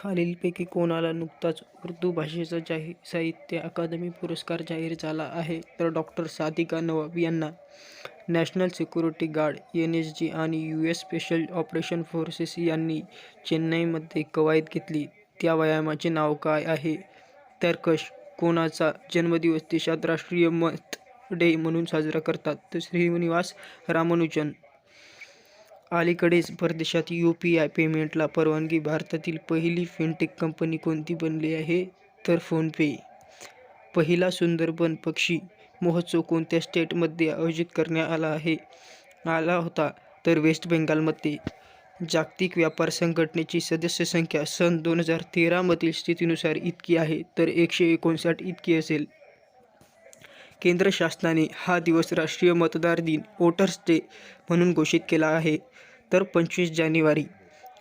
खालीलपैकी कोणाला नुकताच उर्दू भाषेचा जाहीर साहित्य अकादमी पुरस्कार जाहीर झाला आहे तर डॉक्टर सादिका नवाब यांना national security guard N S G आणि U S special operation forces यांनी चेन्नईमध्ये कवायत घेतली. त्या व्यायामाचे नाव काय आहे? तर्कश कोणाचा जन्मदिवस देशात राष्ट्रीय मत डे म्हणून साजरा करतात. तर श्रीनिवास रामानुजन अलीकडेच परदेशात यू पी आय पेमेंटला परवानगी भारतातील पहिली फिनटेक कंपनी कोणती बनली आहे तर फोनपे. पहिला सुंदरबन पक्षी महोत्सव कोणत्या स्टेटमध्ये आयोजित करण्यात आला आहे? आला होता तर वेस्ट बेंगालमध्ये जागतिक व्यापार संघटनेची सदस्य संख्या सन दोन हजार तेरामधील स्थितीनुसार इतकी आहे तर एकशे एकोणसाठ इतकी असेल. केंद्र शासनाने हा दिवस राष्ट्रीय मतदार दिन वोटर्स डे म्हणून घोषित केला आहे. तर पंचवीस जानेवारी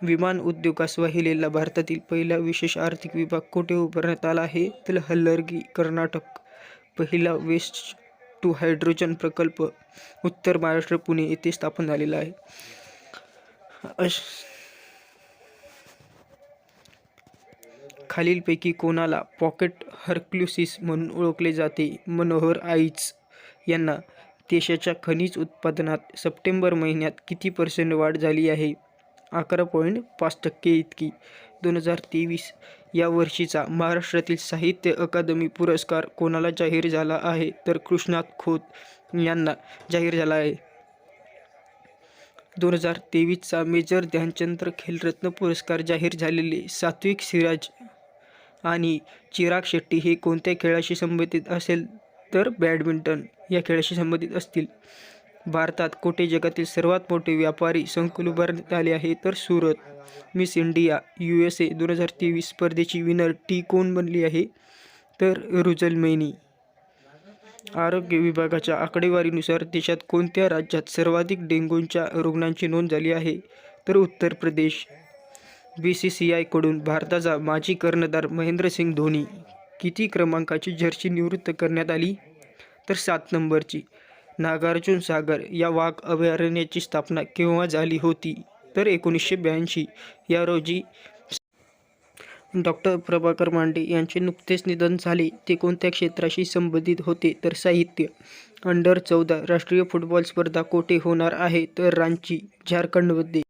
विमान उद्योगास वाहिलेला भारतातील पहिला विशेष आर्थिक विभाग कुठे उभारण्यात आला आहे? तर हल्लर्गी कर्नाटक. पहिला वेस्ट टू हायड्रोजन प्रकल्प उत्तर महाराष्ट्र पुणे येथे स्थापन झालेला आहे. अश खालीलपैकी कोणाला पॉकेट हर्क्ल्युसिस म्हणून ओळखले जाते? मनोहर आईच यांना देशाच्या खनिज उत्पादनात सप्टेंबर महिन्यात किती पर्सेंट वाढ झाली आहे? अकरा पॉईंट पाच टक्के इतकी. दोन हजार तेवीस या वर्षीचा महाराष्ट्रातील साहित्य अकादमी पुरस्कार कोणाला जाहीर झाला आहे? तर कृष्णात खोत यांना जाहीर झाला आहे. दोन हजार तेवीसचा मेजर ध्यानचंद्र खेलरत्न पुरस्कार जाहीर झालेले सात्विक सिराज आणि चिराग शेट्टी हे कोणत्या खेळाशी संबंधित असेल? तर बॅडमिंटन. खेळाशी संबंधित असतील. भारतात कोठे जगातील सर्वात मोठे व्यापारी संकुल उभारण्यात आले आहे तर Surat Miss India U S A दोन हजार तेवीस स्पर्धेची विनर टी कोण बनली आहे? तर रुजल मैनी आरोग्य विभागाच्या आकडेवारीनुसार देशात कोणत्या राज्यात सर्वाधिक डेंग्यूच्या रुग्णांची नोंद झाली आहे? तर Uttar Pradesh. B C C आयकडून भारताचा माजी कर्णधार महेंद्रसिंग धोनी किती क्रमांकाची जर्सी निवृत्त करण्यात आली? तर सात नंबरची. नागार्जुन सागर या वाघ अभयारण्याची स्थापना केव्हा झाली होती? तर एकोणीसशे ब्याऐंशी. या रोजी डॉक्टर प्रभाकर मांडे यांचे नुकतेच निधन झाले. ते कोणत्या क्षेत्राशी संबंधित होते? तर साहित्य. अंडर चौदा राष्ट्रीय फुटबॉल स्पर्धा कोठे होणार आहे? तर रांची झारखंडमध्ये.